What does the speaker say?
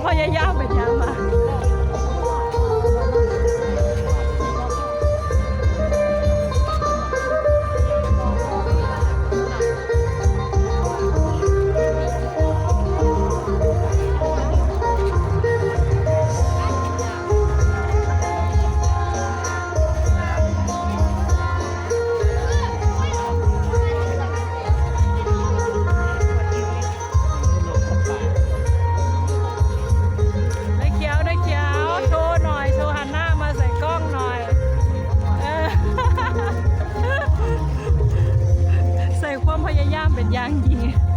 我也养不起了嘛 ความพยายามเป็นอย่างยิ่ง